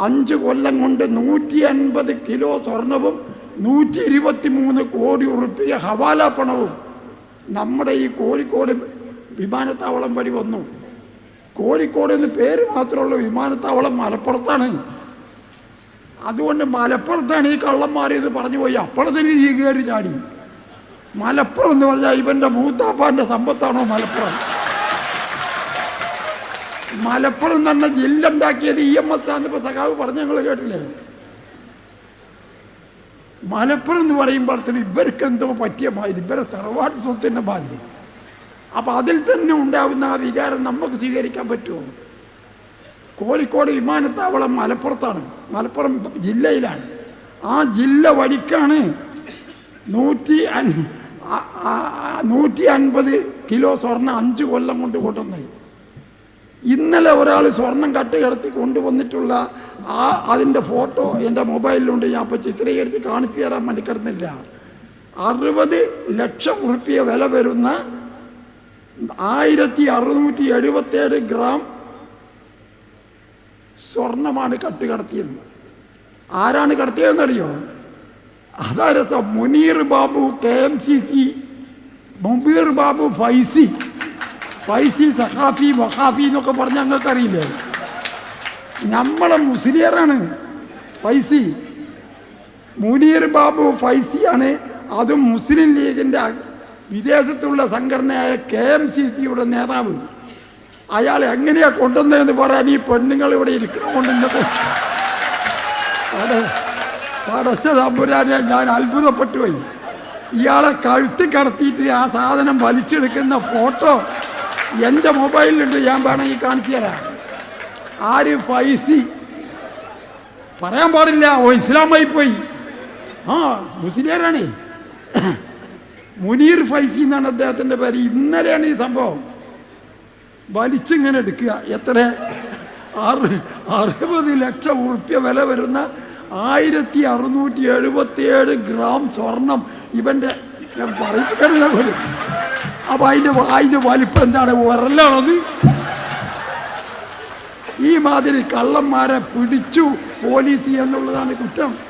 അഞ്ച് കൊല്ലം കൊണ്ട് നൂറ്റി അൻപത് കിലോ സ്വർണവും നൂറ്റി ഇരുപത്തി മൂന്ന് കോടി ഉറുപ്പിയ ഹവാല പണവും. നമ്മുടെ ഈ കോഴിക്കോട് വിമാനത്താവളം വഴി വന്നു. കോഴിക്കോട് എന്ന് പേര് മാത്രമുള്ള വിമാനത്താവളം മലപ്പുറത്താണ്. അതുകൊണ്ട് മലപ്പുറത്താണ് ഈ കള്ളന്മാർ ഇത് പറഞ്ഞു പോയി. അപ്പുറത്തിന് ഈ കയറി ചാടി. മലപ്പുറം എന്ന് പറഞ്ഞാൽ ഇവന്റെ മൂത്താപ്പാന്റെ സമ്പത്താണോ മലപ്പുറം? മലപ്പുറം തന്നെ ജില്ല ഉണ്ടാക്കിയത് ഇ എം എസ് ആന്ന് ഇപ്പൊ സഖാവ് പറഞ്ഞ ഞങ്ങൾ കേട്ടില്ലേ? മലപ്പുറം എന്ന് പറയുമ്പോഴത്തേന് ഇവർക്ക് എന്തോ പറ്റിയ മാതിരി ഇവരെ തറവാട്ട് സ്വത്തിന്റെ മാതിരി. അപ്പം അതിൽ തന്നെ ഉണ്ടാകുന്ന ആ വികാരം നമുക്ക് സ്വീകരിക്കാൻ പറ്റുമോ? കോഴിക്കോട് വിമാനത്താവളം മലപ്പുറത്താണ് മലപ്പുറം ജില്ലയിലാണ്. ആ ജില്ല വഴിക്കാണ് നൂറ്റി നൂറ്റി അൻപത് കിലോ സ്വർണം അഞ്ച് കൊല്ലം കൊണ്ട് കൊണ്ടുവന്നത്. ഇന്നലെ ഒരാൾ സ്വർണം കട്ട് കിടത്തി കൊണ്ടുവന്നിട്ടുള്ള ആ അതിന്റെ ഫോട്ടോ എന്റെ മൊബൈലിലുണ്ട്. ഞാൻ അപ്പോൾ ചിത്രീകരിച്ച് കാണിച്ചു തരാൻ വേണ്ടി കിടന്നില്ല. അറുപത് ലക്ഷം ഉറുപ്പിയ വില വരുന്ന ആയിരത്തി അറുന്നൂറ്റി എഴുപത്തേഴ് ഗ്രാം സ്വർണമാണ് കട്ട് കടത്തിയത്. ആരാണ് കടത്തിയതെന്നറിയോ? അറിയോ രസം Muneer Babu K M C C Mubeer Babu Faizy. Faizy Saqafi Mohafi എന്നൊക്കെ പറഞ്ഞ ഞങ്ങൾക്കറിയില്ലേ നമ്മളെ മുസ്ലിയറാണ് ഫൈസി. മുനീർ ബാബു ഫൈസിയാണ്. അതും മുസ്ലിം ലീഗിന്റെ വിദേശത്തുള്ള സംഘടനയായ കെ എം സി സിയുടെ നേതാവ്. അയാൾ എങ്ങനെയാണ് കൊണ്ടുവന്നതെന്ന് പറയാൻ ഈ പെണ്ണുങ്ങൾ ഇവിടെ ഇരിക്കണമുണ്ട് ഇന്നത്തെ പടച്ച തമ്പുരാനെ ഞാൻ അത്ഭുതപ്പെട്ടു പോയി. ഇയാളെ കഴുത്തി കടത്തിയിട്ട് ആ സാധനം വലിച്ചെടുക്കുന്ന ഫോട്ടോ എന്റെ മൊബൈലിലുണ്ട് ഞാൻ വേണമെങ്കിൽ കാണിച്ചു തരാം. ആര് ഫൈസി? പറയാൻ പാടില്ല ഓ ഇസ്ലാമായി പോയി. ആ മുസ്ലിയാരാണേ മുനീർ ഫൈസി എന്നാണ് അദ്ദേഹത്തിന്റെ പേര്. ഇന്നലെയാണ് ഈ സംഭവം. വലിച്ചിങ്ങനെ എടുക്കുക. എത്ര? അറു അറുപത് ലക്ഷം ഉറുപ്യ വില വരുന്ന ആയിരത്തി അറുന്നൂറ്റി എഴുപത്തിയേഴ് ഗ്രാം സ്വർണം ഇവന്റെ ഞാൻ പറയിപ്പിക്കണില്ല പോലും അതിന്റെ അതിന്റെ വലിപ്പം എന്താണ്? വരലാണത് ഈ മാതിരി കള്ളന്മാരെ പിടിച്ചു പോലീസ് എന്നുള്ളതാണ് കുറ്റം.